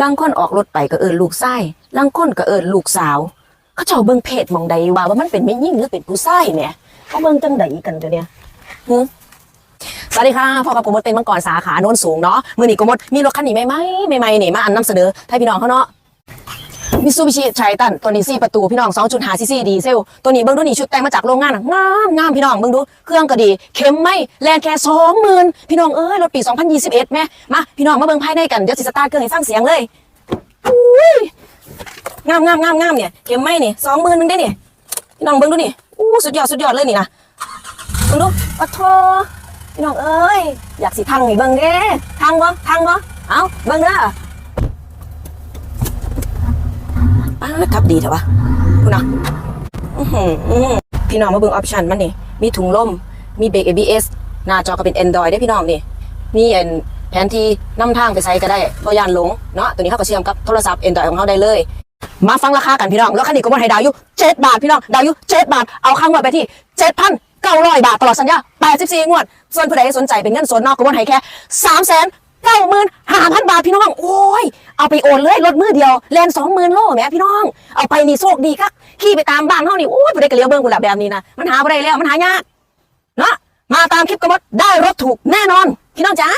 ลังคนออกรถไปก็เอินลูกไส้ลังคนก็เอินลูกสาวเขาเจ้าเบิ่งเพจมองใดว่าว่ามันเป็นไม่ยิ่งหรือเป็นผู้ไส้เนี่ยเขาเบิ่งจังใดกันเดี๋ยวนี้สวัสดีค่ะพ่อกับกมดเป็นมังกรสาขาโน้นสูงเนาะมือนี้กมดมีรถคันนี้ใหม่ๆใหม่ๆนี่มาอันนำเสนอให้พี่น้องเขาเนาะ มิซูบิชิไทตันตัวนี้สี่ประตูพี่น้อง2.5ซีซีดีเซลตัวนี้เบิ่งดูนี่ชุดแต่งมาจากโรงงานงามงามพี่น้องเบิ่งดูเครื่องก็ดีเข็มไม่แลนแค่20,000พี่น้องเอ้ยรถปี 2021แม่มาพี่น้องมาเบิ่งภายในกันเดี๋ยวสิสตาร์ทเครื่องให้ฟังเสียงเลยอุ้ยงามงามงามงามเนี่ยเข็มไม่นี่20,000นึงได้เนี่ยพี่น้องเบิ่งดูนี่อู้สุดยอดสุดยอดเลยนี่นะเบิ่งดูปะโทพี่น้องเอ้ยอยากสิทังให้เบิ่งเด้ทังบ่ทังบ่เอ้าเบิ่งเด้อ ป้าดทับดีเถอะวะคุณนะอื้อหืออื้อหือพี่น้องมาเบิ่งออปชันมันนี่ มีถุงลม มีเบรก ABS หน้าจอก็เป็น Android ได้พี่น้องนี่ มีอันแผนที่นำทางไปใช้ก็ได้บ่ยานหลงเนาะ ตัวนี้เขาก็เชื่อมกับโทรศัพท์ Android ของเขาได้เลย มาฟังราคากันพี่น้อง แล้วคันนี้ก็บ่ให้ดาวอยู่7บาทพี่น้อง ดาวอยู่7บาท เอาข้างว่าไปที่7,900บาทตลอดสัญญา84งวด ส่วนผู้ใดสนใจเป็นเงินสดนนอกก็บ่ให้แค่3 0 0 0 0เก้าหมื่นห้าพันบาทพี่น้อง โอ้ย เอาไปโอนเลยรถมือเดียวแลนสองหมื่นโลแม่พี่น้อง เอาไปนี่โชคดีครับขี่ไปตามบ้านเฮานี่โอ้ยไปได้กระเลี้ยวเบิ่งกูละแบบนี้นะมันหาบ่ได้แล้วมันหายากเนาะมาตามคลิปกบฏได้รถถูกแน่นอนพี่น้องจ๋า